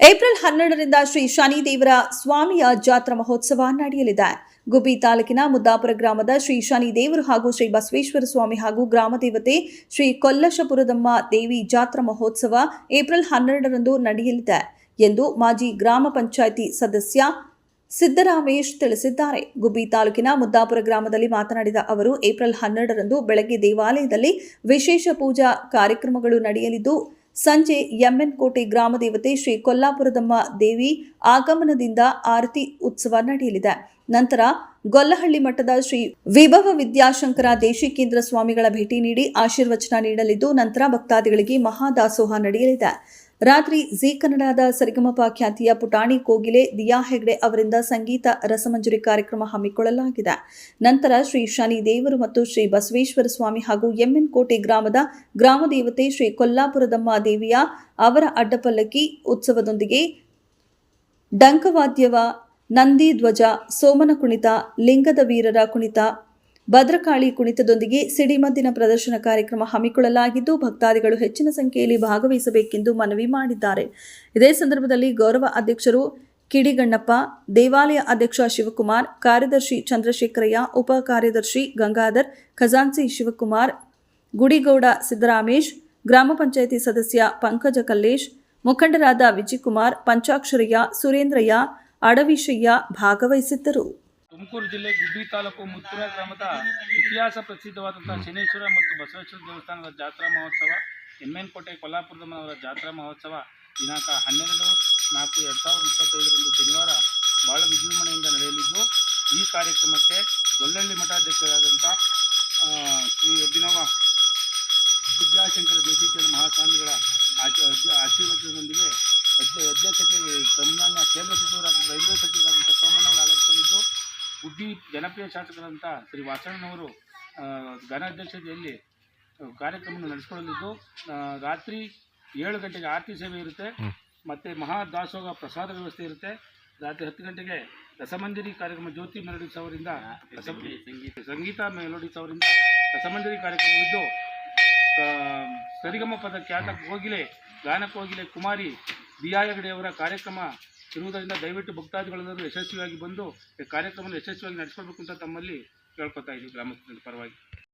April ಹನ್ನೆರಡರಿಂದ ಶ್ರೀ ಶನಿದೇವರ ಸ್ವಾಮಿಯ ಜಾತ್ರಾ ಮಹೋತ್ಸವ ನಡೆಯಲಿದೆ. ಗುಬ್ಬಿ ತಾಲೂಕಿನ ಮುದ್ದಾಪುರ ಗ್ರಾಮದ ಶ್ರೀ ಶನಿದೇವರು ಹಾಗೂ ಶ್ರೀ ಬಸವೇಶ್ವರ ಸ್ವಾಮಿ ಹಾಗೂ ಗ್ರಾಮ ದೇವತೆ ಶ್ರೀ ಕೊಲ್ಲಶಪುರದಮ್ಮ ದೇವಿ ಜಾತ್ರಾ ಮಹೋತ್ಸವ ಏಪ್ರಿಲ್ ಹನ್ನೆರಡರಂದು ನಡೆಯಲಿದೆ ಎಂದು ಮಾಜಿ ಗ್ರಾಮ ಪಂಚಾಯಿತಿ ಸದಸ್ಯ ಸಿದ್ದರಾಮೇಶ್ ತಿಳಿಸಿದ್ದಾರೆ. ಗುಬ್ಬಿ ತಾಲೂಕಿನ ಮುದ್ದಾಪುರ ಗ್ರಾಮದಲ್ಲಿ ಮಾತನಾಡಿದ ಅವರು, ಏಪ್ರಿಲ್ ಹನ್ನೆರಡರಂದು ಬೆಳಗ್ಗೆ ದೇವಾಲಯದಲ್ಲಿ ವಿಶೇಷ ಪೂಜಾ ಕಾರ್ಯಕ್ರಮಗಳು ನಡೆಯಲಿದ್ದು ಸಂಜೆ ಕೋಟೆ ಗ್ರಾಮ ದೇವತೆ ಶ್ರೀ ಕೊಲ್ಲಾಪುರದಮ್ಮ ದೇವಿ ಆಗಮನದಿಂದ ಆರತಿ ಉತ್ಸವ ನಡೆಯಲಿದೆ. ನಂತರ ಗೊಲ್ಲಹಳ್ಳಿ ಮಠದ ಶ್ರೀ ವಿಭವ ವಿದ್ಯಾಶಂಕರ ದೇಶಿಕೇಂದ್ರ ಸ್ವಾಮಿಗಳ ಭೇಟಿ ನೀಡಿ ಆಶೀರ್ವಚನ ನೀಡಲಿದ್ದು, ನಂತರ ಭಕ್ತಾದಿಗಳಿಗೆ ಮಹಾದಾಸೋಹ ನಡೆಯಲಿದೆ. ರಾತ್ರಿ ಜೀ ಕನ್ನಡದ ಸರಿಗಮಪ ಖ್ಯಾತಿಯ ಪುಟಾಣಿ ಕೋಗಿಲೆ ದಿಯಾ ಹೆಗ್ಡೆ ಅವರಿಂದ ಸಂಗೀತ ರಸಮಂಜರಿ ಕಾರ್ಯಕ್ರಮ ಹಮ್ಮಿಕೊಳ್ಳಲಾಗಿದೆ. ನಂತರ ಶ್ರೀ ಶನಿ ದೇವರು ಮತ್ತು ಶ್ರೀ ಬಸವೇಶ್ವರ ಸ್ವಾಮಿ ಹಾಗೂ ಎಂಎನ್ ಕೋಟೆ ಗ್ರಾಮದ ಗ್ರಾಮ ದೇವತೆ ಶ್ರೀ ಕೊಲ್ಲಾಪುರದಮ್ಮ ದೇವಿಯ ಅವರ ಅಡ್ಡಪಲ್ಲಕ್ಕಿ ಉತ್ಸವದೊಂದಿಗೆ ಡಂಕವಾದ್ಯವ ನಂದಿ ಧ್ವಜ ಸೋಮನ ಕುಣಿತ ಲಿಂಗದ ವೀರರ ಕುಣಿತ ಭದ್ರಕಾಳಿ ಕುಣಿತದೊಂದಿಗೆ ಸಿಡಿಮದ್ದಿನ ಪ್ರದರ್ಶನ ಕಾರ್ಯಕ್ರಮ ಹಮ್ಮಿಕೊಳ್ಳಲಾಗಿದ್ದು, ಭಕ್ತಾದಿಗಳು ಹೆಚ್ಚಿನ ಸಂಖ್ಯೆಯಲ್ಲಿ ಭಾಗವಹಿಸಬೇಕೆಂದು ಮನವಿ ಮಾಡಿದ್ದಾರೆ. ಇದೇ ಸಂದರ್ಭದಲ್ಲಿ ಗೌರವ ಅಧ್ಯಕ್ಷರು ಕಿಡಿಗಣ್ಣಪ್ಪ, ದೇವಾಲಯ ಅಧ್ಯಕ್ಷ ಶಿವಕುಮಾರ್, ಕಾರ್ಯದರ್ಶಿ ಚಂದ್ರಶೇಖರಯ್ಯ, ಉಪ ಕಾರ್ಯದರ್ಶಿ ಗಂಗಾಧರ್ ಖಜಾನ್ಸಿ ಶಿವಕುಮಾರ್, ಗುಡಿಗೌಡ ಸಿದ್ದರಾಮೇಶ್, ಗ್ರಾಮ ಪಂಚಾಯಿತಿ ಸದಸ್ಯ ಪಂಕಜ ಕಲ್ಲೇಶ್, ಮುಖಂಡರಾದ ವಿಜಯಕುಮಾರ್, ಪಂಚಾಕ್ಷರಯ್ಯ, ಸುರೇಂದ್ರಯ್ಯ, ಅಡವಿಶಯ್ಯ ಭಾಗವಹಿಸಿದ್ದರು. ತುಮಕೂರು ಜಿಲ್ಲೆ ಗುಬ್ಬಿ ತಾಲೂಕು ಮುತ್ತುರ ಗ್ರಾಮದ ಇತಿಹಾಸ ಪ್ರಸಿದ್ಧವಾದಂತಹ ಶನೇಶ್ವರ ಮತ್ತು ಬಸವೇಶ್ವರ ದೇವಸ್ಥಾನದ ಜಾತ್ರಾ ಮಹೋತ್ಸವ ಎನ್ ಕೋಟೆ ಕೊಲ್ಲಾಪುರದಮ್ಮನವರ ಜಾತ್ರಾ ಮಹೋತ್ಸವ, ದಿನಾಂಕ ಹನ್ನೆರಡು ನಾಲ್ಕು ಎರಡು ಸಾವಿರದ ಇಪ್ಪತ್ತೈದರಂದು ಶನಿವಾರ ಬಹಳ ವಿಜೃಂಭಣೆಯಿಂದ ನಡೆಯಲಿದ್ದು, ಈ ಕಾರ್ಯಕ್ರಮಕ್ಕೆ ಒಳ್ಳಳ್ಳಿ ಮಠಾಧ್ಯಕ್ಷರಾದಂಥ ಶ್ರೀ ಅಭಿನವ ವಿದ್ಯಾಶಂಕರ ದೇಶೀಕರ ಮಹಾಸ್ವಾಮಿಗಳ ಆಶೀರ್ವಾದದೊಂದಿಗೆ ಅಧ್ಯ ಅಧ್ಯಕ್ಷತೆ, ಸನ್ಮಾನ್ಯ ಕೇಂದ್ರ ಸಚಿವರಾದ ಗುಬ್ಬಿ ಜನಪ್ರಿಯ ಶಾಸಕರಂಥ ಶ್ರೀ ವಾಸಣ್ಣನವರು ಆ, ಘನ ಅಧ್ಯಕ್ಷತೆಯಲ್ಲಿ ಆ, ಕಾರ್ಯಕ್ರಮವನ್ನು ನಡೆಸಿಕೊಳ್ಳಲಿದ್ದು ರಾತ್ರಿ ಏಳು ಗಂಟೆಗೆ ಆರತಿ ಸೇವೆ ಇರುತ್ತೆ. ಮತ್ತು ಮಹಾ ದಾಸೋಹ ಪ್ರಸಾದ ವ್ಯವಸ್ಥೆ ಇರುತ್ತೆ. ರಾತ್ರಿ ಹತ್ತು ಗಂಟೆಗೆ ರಸಮಂಜರಿ ಕಾರ್ಯಕ್ರಮ ಜ್ಯೋತಿ ಮೆಲೋಡಿಸ್ ಅವರಿಂದ ಸಂಗೀತ. ಸಂಗೀತ ಮೆಲೋಡಿಸ್ ಅವರಿಂದ ರಸಮಂಜರಿ ಕಾರ್ಯಕ್ರಮವಿದ್ದು ಸರಿಗಮ ಪದ ಖ್ಯಾತ ಕೋಗಿಲೆ ಗಾನ ಕೋಗಿಲೆ ಕುಮಾರಿ ಬಿ ಅವರ ಕಾರ್ಯಕ್ರಮ ಇರುವುದರಿಂದ ದಯವಿಟ್ಟು ಭಕ್ತಾದಿಗಳೆಲ್ಲರೂ ಯಶಸ್ವಿಯಾಗಿ ಬಂದು ಈ ಕಾರ್ಯಕ್ರಮವನ್ನು ಯಶಸ್ವಿಯಾಗಿ ನಡೆಸ್ಕೊಳ್ಬೇಕು ಅಂತ ತಮ್ಮಲ್ಲಿ ಕೇಳ್ಕೊತಾ ಇದ್ದೀವಿ ಗ್ರಾಮಸ್ಥರ ಪರವಾಗಿ.